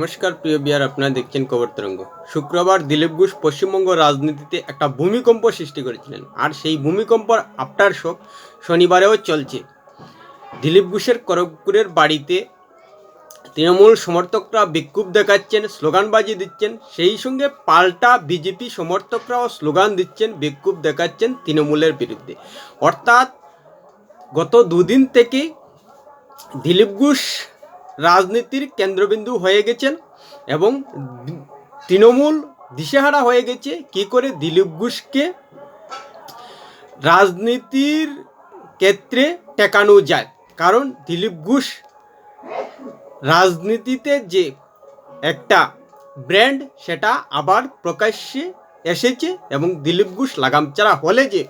নমস্কার, প্রিয় বিয়ার, আপনারা দেখছেন খবর তরঙ্গ। শুক্রবার দিলীপ ঘোষ পশ্চিমবঙ্গ রাজনীতিতে একটা ভূমিকম্প সৃষ্টি করেছিলেন, আর সেই ভূমিকম্পর আফটার শোক শনিবারেও চলছে। দিলীপ ঘোষের খড়গপুরের বাড়িতে তৃণমূল সমর্থকরা বিক্ষোভ দেখাচ্ছেন, স্লোগানবাজি দিচ্ছেন, সেই সঙ্গে পাল্টা বিজেপি সমর্থকরাও স্লোগান দিচ্ছেন, বিক্ষোভ দেখাচ্ছেন তৃণমূলের বিরুদ্ধে। অর্থাৎ গত দুদিন থেকে দিলীপ ঘোষ রাজনীতির কেন্দ্রবিন্দু হয়ে গেছেন এবং তৃণমূল দিশেহারা হয়ে গেছে। কি করে দিলীপ ঘোষকে রাজনীতির ক্ষেত্রে টেকানো যায়? কারণ দিলীপ ঘোষ রাজনীতিতে যে একটা ব্র্যান্ড, সেটা আবার প্রকাশ্যে এসেছে এবং দিলীপ ঘোষ লাগাম লাগামচারা হলে যে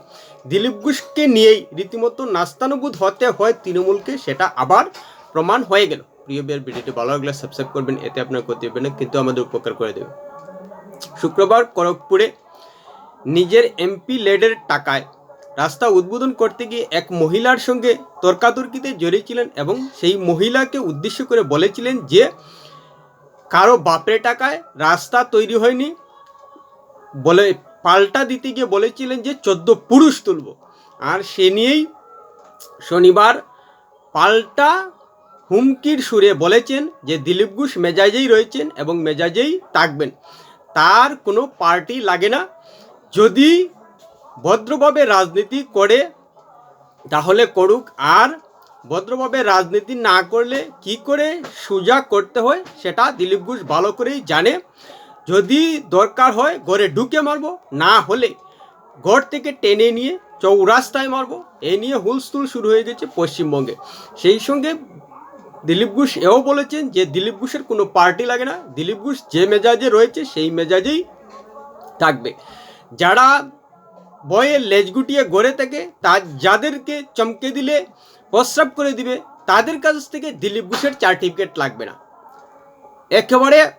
দিলীপ ঘোষকে নিয়েই রীতিমতো নাস্তানুবোধ হতে হয় তৃণমূলকে, সেটা আবার প্রমাণ হয়ে গেল। প্রিয় বিয়ার ভিডিওটি ভালো লাগলে সাবস্ক্রাইব করবেন, এতে আপনার ক্ষতি হবে না, কিন্তু আমাদের উপকার করে দেবে। শুক্রবার খড়গপুরে নিজের এমপি লেডের টাকায় রাস্তা উদ্বোধন করতে গিয়ে এক মহিলার সঙ্গে তর্কাতর্কিতে জড়িয়েছিলেন এবং সেই মহিলাকে উদ্দেশ্য করে বলেছিলেন যে, কারও বাপের টাকায় রাস্তা তৈরি হয়নি। বলে পাল্টা দিতে গিয়ে বলেছিলেন যে, চোদ্দ পুরুষ তুলব। আর সে নিয়েই শনিবার পাল্টা হুমকির সুরে বলেছেন যে দিলীপ ঘোষ মেজাজেই রয়েছেন এবং মেজাজেই থাকবেন তার কোনো পার্টি লাগে না। যদি ভদ্রভাবে রাজনীতি করে, তাহলে করুক। আর ভদ্রভাবে রাজনীতি না করলে কি করে সোজা করতে হয়, সেটা দিলীপ ঘোষ ভালো করেই জানে। যদি দরকার হয়, ঘরে ঢুকে মারবো, না হলে ঘর থেকে টেনে নিয়ে চৌরাস্তায় মারবো। এ নিয়ে হুলস্থুল শুরু হয়ে গেছে পশ্চিমবঙ্গে। সেই সঙ্গে দিলীপ ঘোষ এও বলেছেন যে দিলীপ ঘোষের কোনো পার্টি লাগে না। দিলীপ ঘোষ যে মেজাজে রয়েছে সেই মেজাজেই থাকবে। যারা বয়ে লেজ গুটিয়ে গড়ে থাকে, তা যাদেরকে চমকে দিলে, প্রস্রাব করে দিবে, তাদের কাছ থেকে দিলীপ ঘোষের সার্টিফিকেট লাগবে না। একেবারে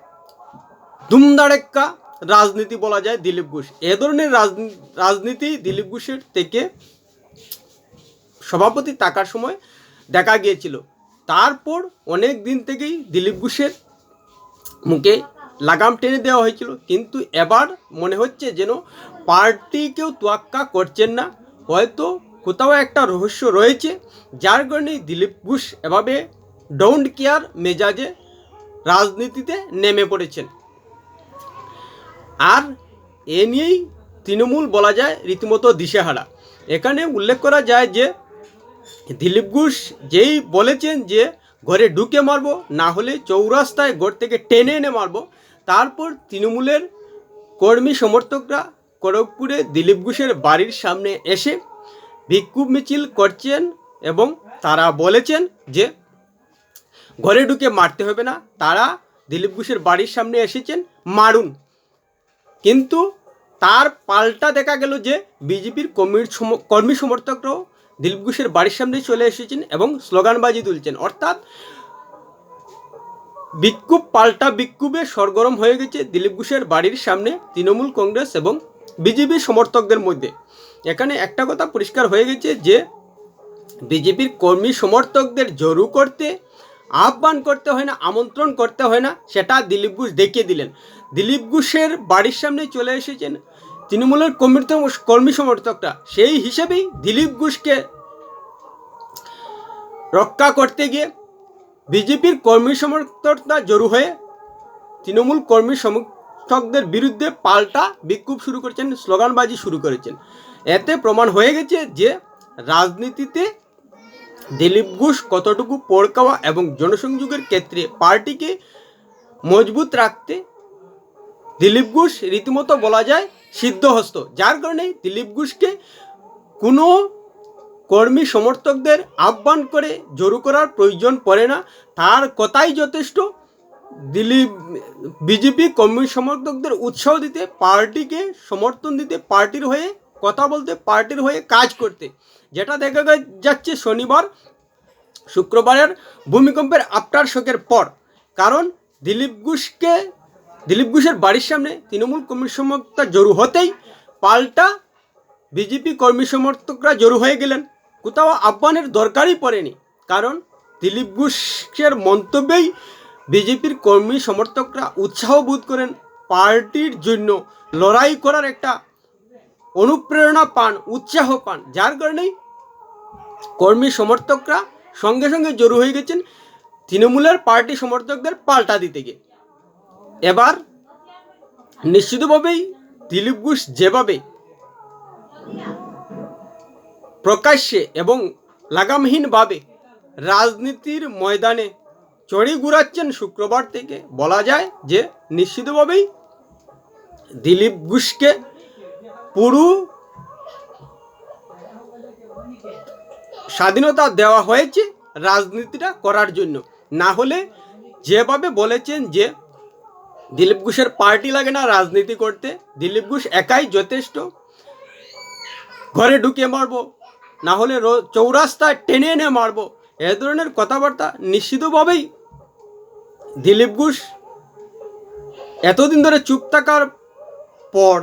দুমদাড়েক্কা রাজনীতি বলা যায় দিলীপ ঘোষ। এ ধরনের রাজনী- রাজনীতি দিলীপ ঘোষের থেকে সভাপতি থাকার সময় দেখা গিয়েছিল। তারপর অনেক দিন থেকেই দিলীপ ঘোষের মুখে লাগাম টেনে দেওয়া হয়েছিল। কিন্তু এবার মনে হচ্ছে যেন পার্টিকেও তোয়াক্কা করছেন না। হয়তো কোথাও একটা রহস্য রয়েছে, যার কারণে দিলীপ ঘোষ এভাবে ডোন্ট কেয়ার মেজাজে রাজনীতিতে নেমে পড়েছেন। আর এ নিয়েই তৃণমূল বলা যায় রীতিমতো দিশেহারা। এখানে উল্লেখ করা যায় যে দিলীপ ঘোষ যেই বলেছেন যে ঘরে ঢুকে মারবো, না হলে চৌরাস্তায় ঘর থেকে টেনে এনে মারবো। তারপর তৃণমূলের কর্মী সমর্থকরা খড়গপুরে দিলীপ ঘোষের বাড়ির সামনে এসে বিক্ষোভ মিছিল করছেন এবং তারা বলেছেন যে ঘরে ঢুকে মারতে হবে না, তারা দিলীপ ঘোষের বাড়ির সামনে এসেছেন, মারুন। কিন্তু তার পাল্টা দেখা গেল যে বিজেপির কর্মী সমর্থকরাও দিলীপ ঘোষের বাড়ির সামনে চলে এসেছেন এবং স্লোগানবাজি তুলছেন। অর্থাৎ বিক্ষোভ পাল্টা বিক্ষোভে সরগরম হয়ে গেছে দিলীপ ঘোষের বাড়ির সামনে তৃণমূল কংগ্রেস এবং বিজেপি সমর্থকদের মধ্যে। এখানে একটা কথা পরিষ্কার হয়ে গেছে যে, বিজেপির কর্মী সমর্থকদের জরু করতে, আহ্বান করতে হয় না, আমন্ত্রণ করতে হয় না, সেটা দিলীপ ঘোষ দেখিয়ে দিলেন। দিলীপ ঘোষের বাড়ির সামনে চলে এসেছেন তৃণমূলের কর্মী কর্মী সমর্থকরা, সেই হিসেবেই দিলীপ ঘোষকে রক্ষা করতে গিয়ে বিজেপির কর্মী সমর্থকরা জড়ো হয়ে তৃণমূল কর্মী সমর্থকদের বিরুদ্ধে পাল্টা বিক্ষোভ শুরু করেছেন, স্লোগানবাজি শুরু করেছেন। এতে প্রমাণ হয়ে গেছে যে রাজনীতিতে দিলীপ ঘোষ কতটুকু পড়কাওয়া এবং জনসংযোগের ক্ষেত্রে পার্টিকে মজবুত রাখতে দিলীপ ঘোষ রীতিমতো বলা যায় সিদ্ধহস্ত। যার কারণে দিলীপ ঘোষকে কোনো কর্মী সমর্থকদের আহ্বান করে জড়ো করার প্রয়োজন পড়ে না। তার কথাই যথেষ্ট। দিলীপ, বিজেপি কর্মী সমর্থকদের উৎসাহ দিতে, পার্টিকে সমর্থন দিতে, পার্টির হয়ে কথা বলতে, পার্টির হয়ে কাজ করতে। যেটা দেখা যাচ্ছে শনিবার, শুক্রবারের ভূমিকম্পের আফটার শোকের পর। কারণ দিলীপ ঘোষকে দিলীপ ঘোষের বাড়ির সামনে তৃণমূল কর্মী সমর্থকরা জড়ো হতেই পাল্টা বিজেপি কর্মী সমর্থকরা জড়ো হয়ে গেলেন। কোথাও আহ্বানের দরকারই পড়েনি, কারণ দিলীপ ঘোষের মন্তব্যেই বিজেপির কর্মী সমর্থকরা উৎসাহ বোধ করেন পার্টির জন্য লড়াই করার একটা অনুপ্রেরণা পান, উৎসাহ পান। যার কারণেই কর্মী সমর্থকরা সঙ্গে সঙ্গে জড়ো হয়ে গেছেন তৃণমূলের পার্টি সমর্থকদের পাল্টা দিতে গিয়ে। এবার নিশ্চিতভাবেই দিলীপ ঘোষ যেভাবে প্রকাশ্যে এবং লাগামহীনভাবে রাজনীতির ময়দানে চড়ি ঘুরাচ্ছেন শুক্রবার থেকে বলা যায় যে নিশ্চিতভাবেই দিলীপ ঘোষকে পুরো স্বাধীনতা দেওয়া হয়েছে রাজনীতিটা করার জন্য। না হলে যেভাবে বলেছেন যে দিলীপ ঘোষের পার্টি লাগে না রাজনীতি করতে। দিলীপ ঘোষ একাই যথেষ্ট। ঘরে ঢুকে মারবো, না হলে চৌরাস্তায় টেনে এনে মারবো। এ ধরনের কথাবার্তা নিশ্চিতভাবেই দিলীপ ঘোষ এতদিন ধরে চুপ থাকার পর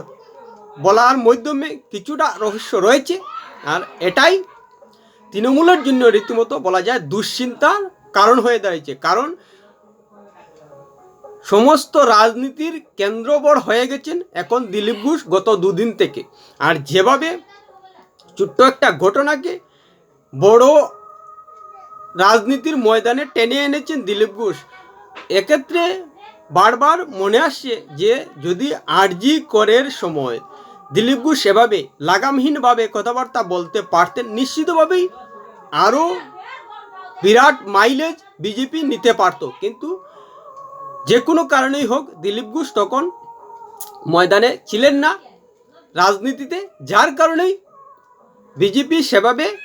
বলার মাধ্যমে কিছুটা রহস্য রয়েছে। আর এটাই তৃণমূলের জন্য রীতিমতো বলা যায় দুশ্চিন্তার কারণ হয়ে দাঁড়িয়েছে। কারণ সমস্ত রাজনীতির কেন্দ্রবর হয়ে গেছেন এখন দিলীপ ঘোষ গত দুদিন থেকে। আর যেভাবে ছোট্ট একটা ঘটনাকে বড় রাজনীতির ময়দানে টেনে এনেছেন দিলীপ ঘোষ, এক্ষেত্রে বারবার মনে আসছে যে যদি আরজি করের সময় দিলীপ ঘোষ সেভাবে লাগামহীনভাবে কথাবার্তা বলতে পারতেন, নিশ্চিতভাবেই আরও বিরাট মাইলেজ বিজেপি নিতে পারতো। কিন্তু যে কোনো কারণেই হোক, দিলীপ ঘোষ তখন ময়দানে ছিলেন না রাজনীতিতে, যার কারণেই বিজেপি সেভাবে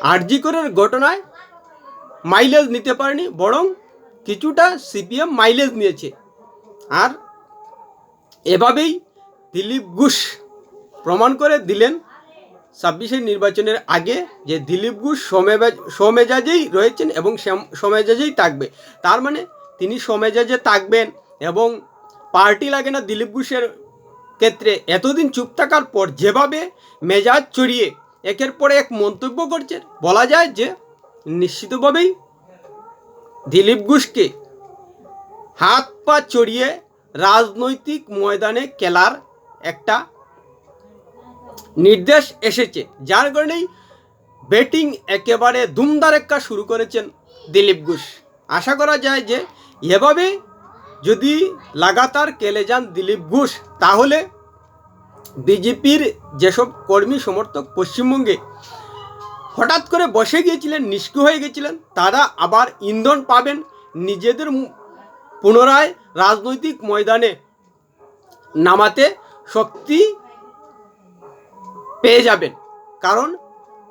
আরজি করের ঘটনায় মাইলেজ নিতে পারেনি, বরং কিছুটা সিপিএম মাইলেজ নিয়েছে। আর এভাবেই দিলীপ ঘোষ প্রমাণ করে দিলেন ছাব্বিশের নির্বাচনের আগে যে দিলীপ ঘোষ সমেজাজ সমেজাজেই রয়েছেন এবং সম- সমেজাজেই থাকবে। তার মানে তিনি সমেজাজে থাকবেন এবং পার্টি লাগে না দিলীপ ঘোষের ক্ষেত্রে, এতদিন চুপ থাকার পর যেভাবে মেজাজ চড়িয়ে একের পর এক মন্তব্য করছেন, বলা যায় যে নিশ্চিতভাবেই দিলীপ ঘোষকে হাত পা চড়িয়ে রাজনৈতিক ময়দানে খেলার একটা নির্দেশ এসেছে, যার কারণেই ব্যাটিং একেবারে ধুমধারেক্কা শুরু করেছেন দিলীপ ঘোষ। আশা করা যায় যে এভাবে যদি লাগাতার কেলে যান দিলীপ ঘোষ, তাহলে বিজেপির যেসব কর্মী সমর্থক পশ্চিমবঙ্গে হঠাৎ করে বসে গিয়েছিলেন, নিষ্ক্রিয় হয়ে গেছিলেন তারা আবার ইন্ধন পাবেন নিজেদের পুনরায় রাজনৈতিক ময়দানে নামাতে শক্তি পেয়ে যাবেন। কারণ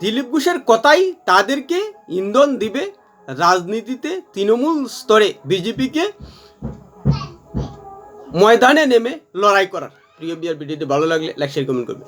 দিলীপ ঘোষের কথাই তাদেরকে ইন্ধন দিবে রাজনীতিতে তৃণমূল স্তরে বিজেপিকে ময়দানে নেমে লড়াই করার। প্রিয় বিয়ার ভিডিওটি ভালো লাগলে লাইক শেয়ার কমেন্ট করবে